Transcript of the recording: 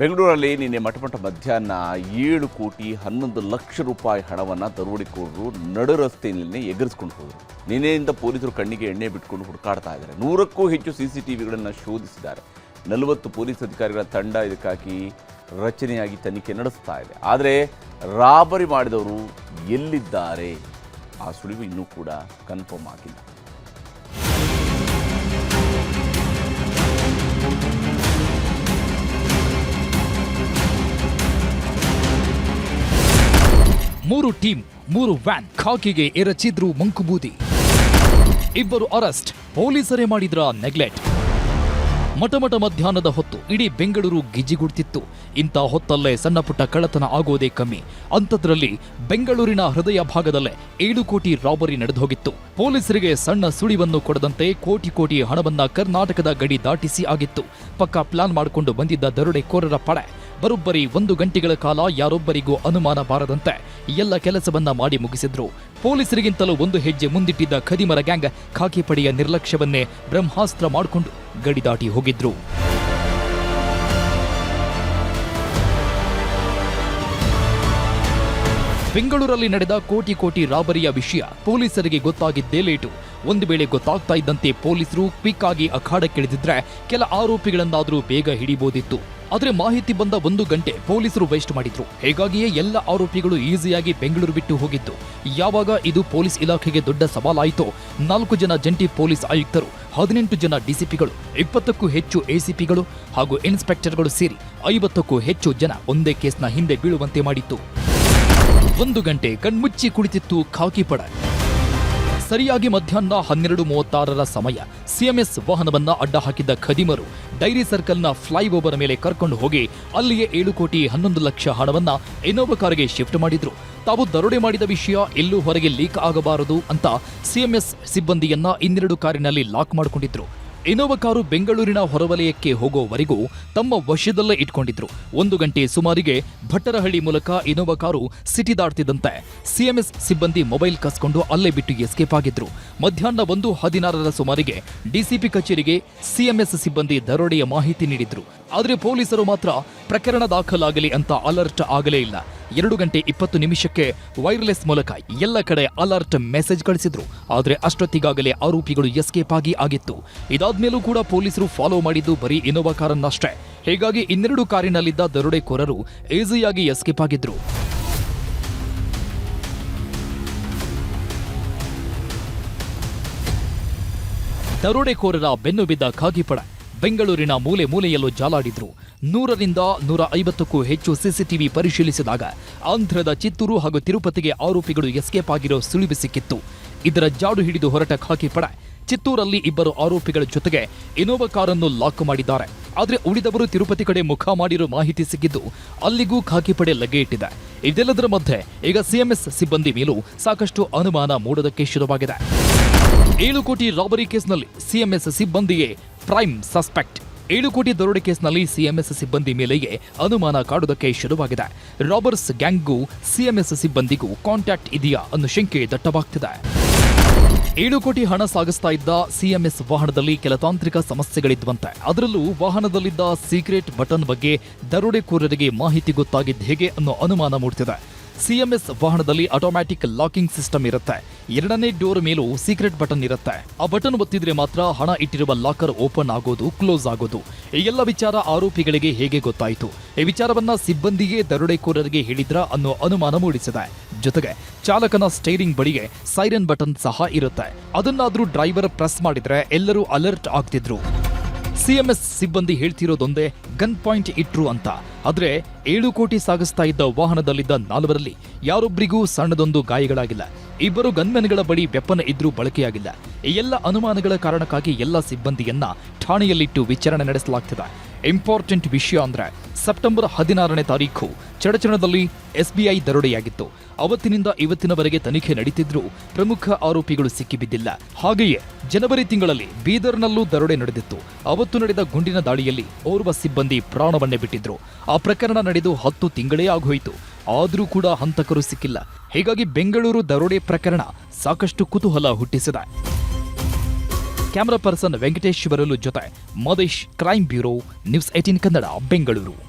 ಬೆಂಗಳೂರಲ್ಲಿ ನಿನ್ನೆ ಮಠಮಠ ಮಧ್ಯಾಹ್ನ ಏಳು ಕೋಟಿ ಹನ್ನೊಂದು ಲಕ್ಷ ರೂಪಾಯಿ ಹಣವನ್ನು ದರೋಡೆಕೋರರು ನಡು ರಸ್ತೆಯಲ್ಲಿ ಎಗರಿಸ್ಕೊಂಡು ಹೋದರು. ನಿನ್ನೆಯಿಂದ ಪೊಲೀಸರು ಕಣ್ಣಿಗೆ ಎಣ್ಣೆ ಬಿಟ್ಕೊಂಡು ಹುಡುಕಾಡ್ತಾ ಇದ್ದಾರೆ. ನೂರಕ್ಕೂ ಹೆಚ್ಚು ಸಿ ಸಿ ಟಿ ವಿಗಳನ್ನು ಶೋಧಿಸಿದ್ದಾರೆ. ನಲವತ್ತು ಪೊಲೀಸ್ ಅಧಿಕಾರಿಗಳ ತಂಡ ಇದಕ್ಕಾಗಿ ರಚನೆಯಾಗಿ ತನಿಖೆ ನಡೆಸ್ತಾ ಇದೆ. ಆದರೆ ರಾಬರಿ ಮಾಡಿದವರು ಎಲ್ಲಿದ್ದಾರೆ? ಆ ಸುಳಿವು ಇನ್ನೂ ಕೂಡ ಕನ್ಫರ್ಮ್ ಆಗಿಲ್ಲ. ಮೂರು ಟೀಮ್, ಮೂರು ವ್ಯಾನ್ ಖಾಕಿಗೆ ಎರಚಿದ್ರು ಮಂಕುಬೂದಿ. ಇಬ್ಬರು ಅರೆಸ್ಟ್, ಪೊಲೀಸರೇ ಮಾಡಿದ್ರ ನೆಗ್ಲೆಕ್ಟ್. ಮಟಮಟ ಮಧ್ಯಾಹ್ನದ ಹೊತ್ತು ಇಡೀ ಬೆಂಗಳೂರು ಗಿಜಿಗುಡ್ತಿತ್ತು. ಇಂಥ ಹೊತ್ತಲ್ಲೇ ಸಣ್ಣ ಪುಟ್ಟ ಕಳ್ಳತನ ಆಗೋದೇ ಕಮ್ಮಿ. ಅಂಥದ್ರಲ್ಲಿ ಬೆಂಗಳೂರಿನ ಹೃದಯ ಭಾಗದಲ್ಲೇ ಏಳು ಕೋಟಿ ರಾಬರಿ ನಡೆದೋಗಿತ್ತು. ಪೊಲೀಸರಿಗೆ ಸಣ್ಣ ಸುಳಿವನ್ನು ಕೊಡದಂತೆ ಕೋಟಿ ಕೋಟಿ ಹಣವನ್ನ ಕರ್ನಾಟಕದ ಗಡಿ ದಾಟಿಸಿ ಆಗಿತ್ತು. ಪಕ್ಕಾ ಪ್ಲಾನ್ ಮಾಡಿಕೊಂಡು ಬಂದಿದ್ದ ದರೋಡೆಕೋರರ ಪಡೆ. ಬರೋಬ್ಬರಿ ಒಂದು ಗಂಟೆಗಳ ಕಾಲ ಯಾರೊಬ್ಬರಿಗೂ ಅನುಮಾನ ಬಾರದಂತೆ ಎಲ್ಲ ಕೆಲಸವನ್ನ ಮಾಡಿ ಮುಗಿಸಿದ್ರು. ಪೊಲೀಸರಿಗಿಂತಲೂ ಒಂದು ಹೆಜ್ಜೆ ಮುಂದಿಟ್ಟಿದ್ದ ಖದಿಮರ ಗ್ಯಾಂಗ್ ಖಾಕಿ ಪಡೆಯ ನಿರ್ಲಕ್ಷ್ಯವನ್ನೇ ಬ್ರಹ್ಮಾಸ್ತ್ರ ಮಾಡಿಕೊಂಡು ಗಡಿ ದಾಟಿ ಹೋಗಿದ್ರು. ಬೆಂಗಳೂರಲ್ಲಿ ನಡೆದ ಕೋಟಿ ಕೋಟಿ ರಾಬರಿಯ ವಿಷಯ ಪೊಲೀಸರಿಗೆ ಗೊತ್ತಾಗಿದ್ದೇ ಲೇಟು. ಒಂದು ವೇಳೆ ಗೊತ್ತಾಗ್ತಾ ಇದ್ದಂತೆ ಪೊಲೀಸರು ಕ್ವಿಕ್ ಆಗಿ ಅಖಾಡಕ್ಕಿಳಿದಿದ್ರೆ ಕೆಲ ಆರೋಪಿಗಳನ್ನಾದರೂ ಬೇಗ ಹಿಡಿಬೋದಿತ್ತು. ಆದರೆ ಮಾಹಿತಿ ಬಂದ ಒಂದು ಗಂಟೆ ಪೊಲೀಸರು ವೇಸ್ಟ್ ಮಾಡಿದ್ರು. ಹೀಗಾಗಿಯೇ ಎಲ್ಲ ಆರೋಪಿಗಳು ಈಸಿಯಾಗಿ ಬೆಂಗಳೂರು ಬಿಟ್ಟು ಹೋಗಿದ್ದು. ಯಾವಾಗ ಇದು ಪೊಲೀಸ್ ಇಲಾಖೆಗೆ ದೊಡ್ಡ ಸವಾಲಾಯಿತೋ, ನಾಲ್ಕು ಜನ ಜಂಟಿ ಪೊಲೀಸ್ ಆಯುಕ್ತರು, ಹದಿನೆಂಟು ಜನ ಡಿಸಿಪಿಗಳು, ಇಪ್ಪತ್ತಕ್ಕೂ ಹೆಚ್ಚು ಎಸಿಪಿಗಳು ಹಾಗೂ ಇನ್ಸ್ಪೆಕ್ಟರ್ಗಳು ಸೇರಿ ಐವತ್ತಕ್ಕೂ ಹೆಚ್ಚು ಜನ ಒಂದೇ ಕೇಸ್ನ ಹಿಂದೆ ಬೀಳುವಂತೆ ಮಾಡಿತ್ತು. ಒಂದು ಗಂಟೆ ಕಣ್ಮುಚ್ಚಿ ಕುಳಿತಿತ್ತು ಖಾಕಿ ಪಡ. ಸರಿಯಾಗಿ ಮಧ್ಯಾಹ್ನ ಹನ್ನೆರಡು ಮೂವತ್ತಾರರ ಸಮಯ. ಸಿಎಂಎಸ್ ವಾಹನವನ್ನ ಅಡ್ಡ ಹಾಕಿದ್ದ ಖದೀಮರು ಡೈರಿ ಸರ್ಕಲ್ನ ಫ್ಲೈಓವರ್ ಮೇಲೆ ಕರ್ಕೊಂಡು ಹೋಗಿ ಅಲ್ಲಿಯೇ ಏಳು ಕೋಟಿ ಹನ್ನೊಂದು ಲಕ್ಷ ಹಣವನ್ನ ಇನ್ನೋವ ಕಾರಿಗೆ ಶಿಫ್ಟ್ ಮಾಡಿದ್ರು. ತಾವು ದರೋಡೆ ಮಾಡಿದ ವಿಷಯ ಎಲ್ಲೂ ಹೊರಗೆ ಲೀಕ್ ಆಗಬಾರದು ಅಂತ ಸಿಎಂಎಸ್ ಸಿಬ್ಬಂದಿಯನ್ನ ಇನ್ನೆರಡು ಕಾರಿನಲ್ಲಿ ಲಾಕ್ ಮಾಡಿಕೊಂಡಿದ್ರು. ಇನೋವಾ ಕಾರು ಬೆಂಗಳೂರಿನ ಹೊರವಲಯಕ್ಕೆ ಹೋಗೋವರೆಗೂ ತಮ್ಮ ವಶದಲ್ಲೇ ಇಟ್ಕೊಂಡಿದ್ರು. ಒಂದು ಗಂಟೆ ಸುಮಾರಿಗೆ ಭಟ್ಟರಹಳ್ಳಿ ಮೂಲಕ ಇನೋವಾ ಕಾರು ಸಿಟಿ ದಾಟ್ತಿದ್ದಂತೆ ಸಿಎಂಎಸ್ ಸಿಬ್ಬಂದಿ ಮೊಬೈಲ್ ಕಸ್ಕೊಂಡು ಅಲ್ಲೇ ಬಿಟ್ಟು ಎಸ್ಕೇಪ್ ಆಗಿದ್ರು. ಮಧ್ಯಾಹ್ನ ಒಂದು ಹದಿನಾರರ ಸುಮಾರಿಗೆ ಡಿಸಿಪಿ ಕಚೇರಿಗೆ ಸಿಎಂಎಸ್ ಸಿಬ್ಬಂದಿ ದರೋಡೆಯ ಮಾಹಿತಿ ನೀಡಿದ್ರು. ಆದರೆ ಪೊಲೀಸರು ಮಾತ್ರ ಪ್ರಕರಣ ದಾಖಲಾಗಲಿ ಅಂತ ಅಲರ್ಟ್ ಆಗಲೇ ಇಲ್ಲ. ಎರಡು ಗಂಟೆ ಇಪ್ಪತ್ತು ನಿಮಿಷಕ್ಕೆ ವೈರ್ಲೆಸ್ ಮೂಲಕ ಎಲ್ಲ ಕಡೆ ಅಲರ್ಟ್ ಮೆಸೇಜ್ ಕಳಿಸಿದ್ರು. ಆದರೆ ಅಷ್ಟೊತ್ತಿಗಾಗಲೇ ಆರೋಪಿಗಳು ಎಸ್ಕೇಪ್ ಆಗಿ ಆಗಿತ್ತು. ಇದಾದ್ಮೇಲೂ ಕೂಡ ಪೊಲೀಸರು ಫಾಲೋ ಮಾಡಿದ್ದು ಬರೀ ಇನೋವಾ ಕಾರನ್ನಷ್ಟೇ. ಹೀಗಾಗಿ ಇನ್ನೆರಡು ಕಾರಿನಲ್ಲಿದ್ದ ದರೋಡೆಕೋರರು ಈಸಿಯಾಗಿ ಎಸ್ಕೇಪ್ ಆಗಿದ್ರು. ದರೋಡೆಕೋರರ ಬೆನ್ನು ಬಿದ್ದ ಖಾಕಿಪಡ ಬೆಂಗಳೂರಿನ ಮೂಲೆ ಮೂಲೆಯಲ್ಲೂ ಜಾಲಾಡಿದ್ರು. ನೂರರಿಂದ ನೂರ ಐವತ್ತಕ್ಕೂ ಹೆಚ್ಚು ಸಿಸಿಟಿವಿ ಪರಿಶೀಲಿಸಿದಾಗ ಆಂಧ್ರದ ಚಿತ್ತೂರು ಹಾಗೂ ತಿರುಪತಿಗೆ ಆರೋಪಿಗಳು ಎಸ್ಕೇಪ್ ಆಗಿರೋ ಸುಳಿವು ಸಿಕ್ಕಿತ್ತು. ಇದರ ಜಾಡು ಹಿಡಿದು ಹೊರಟ ಖಾಕಿ ಪಡೆ, ಚಿತ್ತೂರಲ್ಲಿ ಇಬ್ಬರು ಆರೋಪಿಗಳ ಜೊತೆಗೆ ಇನೋವಾ ಕಾರನ್ನು ಲಾಕ್ ಮಾಡಿದ್ದಾರೆ. ಆದರೆ ಉಳಿದವರು ತಿರುಪತಿ ಕಡೆ ಮುಖ ಮಾಡಿರೋ ಮಾಹಿತಿ ಸಿಕ್ಕಿದ್ದು ಅಲ್ಲಿಗೂ ಖಾಕಿ ಪಡೆ ಲಗ್ಗೆ ಇಟ್ಟಿದೆ. ಇದೆಲ್ಲದರ ಮಧ್ಯೆ ಈಗ ಸಿಎಂಎಸ್ ಸಿಬ್ಬಂದಿ ಮೇಲೂ ಸಾಕಷ್ಟು ಅನುಮಾನ ಮೂಡೋದಕ್ಕೆ ಶುರುವಾಗಿದೆ. ಏಳು ಕೋಟಿ ರಾಬರಿ ಕೇಸ್ನಲ್ಲಿ ಸಿಎಂಎಸ್ ಸಿಬ್ಬಂದಿಯೇ ಪ್ರೈಮ್ ಸಸ್ಪೆಕ್ಟ್. ಏಳು ಕೋಟಿ ದರೋಡೆ ಕೇಸ್ನಲ್ಲಿ ಸಿಎಂಎಸ್ ಸಿಬ್ಬಂದಿ ಮೇಲೆಯೇ ಅನುಮಾನ ಕಾಡುವುದಕ್ಕೆ ಶುರುವಾಗಿದೆ. ರಾಬರ್ಸ್ ಗ್ಯಾಂಗ್ಗೂ ಸಿಎಂಎಸ್ ಸಿಬ್ಬಂದಿಗೂ ಕಾಂಟ್ಯಾಕ್ಟ್ ಇದೆಯಾ ಅನ್ನೋ ಶಂಕೆ ದಟ್ಟವಾಗ್ತಿದೆ. ಏಳು ಕೋಟಿ ಹಣ ಸಾಗಿಸ್ತಾ ಇದ್ದ ಸಿಎಂಎಸ್ ವಾಹನದಲ್ಲಿ ಕೆಲ ತಾಂತ್ರಿಕ ಸಮಸ್ಯೆಗಳಿದ್ವಂತೆ. ಅದರಲ್ಲೂ ವಾಹನದಲ್ಲಿದ್ದ ಸೀಕ್ರೆಟ್ ಬಟನ್ ಬಗ್ಗೆ ದರೋಡೆಕೋರರಿಗೆ ಮಾಹಿತಿ ಗೊತ್ತಾಗಿದ್ದ ಹೇಗೆ ಅನ್ನೋ ಅನುಮಾನ ಮೂಡ್ತಿದೆ. ಸಿಎಂಎಸ್ ವಾಹನದಲ್ಲಿ ಆಟೋಮ್ಯಾಟಿಕ್ ಲಾಕಿಂಗ್ ಸಿಸ್ಟಮ್ ಇರುತ್ತೆ. ಎರಡನೇ ಡೋರ್ ಮೇಲೂ ಸೀಕ್ರೆಟ್ ಬಟನ್ ಇರುತ್ತೆ. ಆ ಬಟನ್ ಒತ್ತಿದ್ರೆ ಮಾತ್ರ ಹಣ ಇಟ್ಟಿರುವ ಲಾಕರ್ ಓಪನ್ ಆಗೋದು ಕ್ಲೋಸ್ ಆಗೋದು. ಈ ಎಲ್ಲ ವಿಚಾರ ಆರೋಪಿಗಳಿಗೆ ಹೇಗೆ ಗೊತ್ತಾಯಿತು? ಈ ವಿಚಾರವನ್ನ ಸಿಬ್ಬಂದಿಗೆ ದರೋಡೆಕೋರರಿಗೆ ಹೇಳಿದ್ರ ಅನ್ನೋ ಅನುಮಾನ ಮೂಡಿಸಿದೆ. ಜೊತೆಗೆ ಚಾಲಕನ ಸ್ಟೈರಿಂಗ್ ಬಳಿಗೆ ಸೈರನ್ ಬಟನ್ ಸಹ ಇರುತ್ತೆ. ಅದನ್ನಾದ್ರೂ ಡ್ರೈವರ್ ಪ್ರೆಸ್ ಮಾಡಿದ್ರೆ ಎಲ್ಲರೂ ಅಲರ್ಟ್ ಆಗ್ತಿದ್ರು. ಸಿಎಂಎಸ್ ಸಿಬ್ಬಂದಿ ಹೇಳ್ತಿರೋದೊಂದೇ ಗನ್ ಪಾಯಿಂಟ್ ಇಟ್ರು ಅಂತ. ಆದ್ರೆ ಏಳು ಕೋಟಿ ಸಾಗಿಸ್ತಾ ಇದ್ದ ವಾಹನದಲ್ಲಿದ್ದ ನಾಲ್ವರಲ್ಲಿ ಯಾರೊಬ್ಬರಿಗೂ ಸಣ್ಣದೊಂದು ಗಾಯಗಳಾಗಿಲ್ಲ. ಇಬ್ಬರು ಗನ್ಮೆನ್ಗಳ ಬಳಿ ವೆಪ್ಪನ ಇದ್ರೂ ಬಳಕೆಯಾಗಿಲ್ಲ. ಈ ಎಲ್ಲ ಅನುಮಾನಗಳ ಕಾರಣಕ್ಕಾಗಿ ಎಲ್ಲ ಸಿಬ್ಬಂದಿಯನ್ನ ಠಾಣೆಯಲ್ಲಿಟ್ಟು ವಿಚಾರಣೆ ನಡೆಸಲಾಗ್ತಿದೆ. ಇಂಪಾರ್ಟೆಂಟ್ ವಿಷಯ ಅಂದ್ರೆ ಸೆಪ್ಟೆಂಬರ್ ಹದಿನಾರನೇ ತಾರೀಖು ಚಡಚಣದಲ್ಲಿ ಎಸ್ಬಿಐ ದರೋಡೆಯಾಗಿತ್ತು. ಅವತ್ತಿನಿಂದ ಇವತ್ತಿನವರೆಗೆ ತನಿಖೆ ನಡೀತಿದ್ರೂ ಪ್ರಮುಖ ಆರೋಪಿಗಳು ಸಿಕ್ಕಿಬಿದ್ದಿಲ್ಲ. ಹಾಗೆಯೇ ಜನವರಿ ತಿಂಗಳಲ್ಲಿ ಬೀದರ್ನಲ್ಲೂ ದರೋಡೆ ನಡೆದಿತ್ತು. ಅವತ್ತು ನಡೆದ ಗುಂಡಿನ ದಾಳಿಯಲ್ಲಿ ಓರ್ವ ಸಿಬ್ಬಂದಿ ಪ್ರಾಣವನ್ನೇ ಬಿಟ್ಟಿದ್ರು. ಪ್ರಕರಣ ನಡೆದು ಹತ್ತು ತಿಂಗಳೇ ಆಗೋಯಿತು. ಆದರೂ ಕೂಡ ಹಂತಕರು ಸಿಕ್ಕಿಲ್ಲ. ಹೀಗಾಗಿ ಬೆಂಗಳೂರು ದರೋಡೆ ಪ್ರಕರಣ ಸಾಕಷ್ಟು ಕುತೂಹಲ ಹುಟ್ಟಿಸಿದೆ. ಕ್ಯಾಮರಾ ಪರ್ಸನ್ ವೆಂಕಟೇಶ್ ಬರಲು ಜೊತೆ. Madesh, crime bureau, news eighteen Kannada, Bengaluru.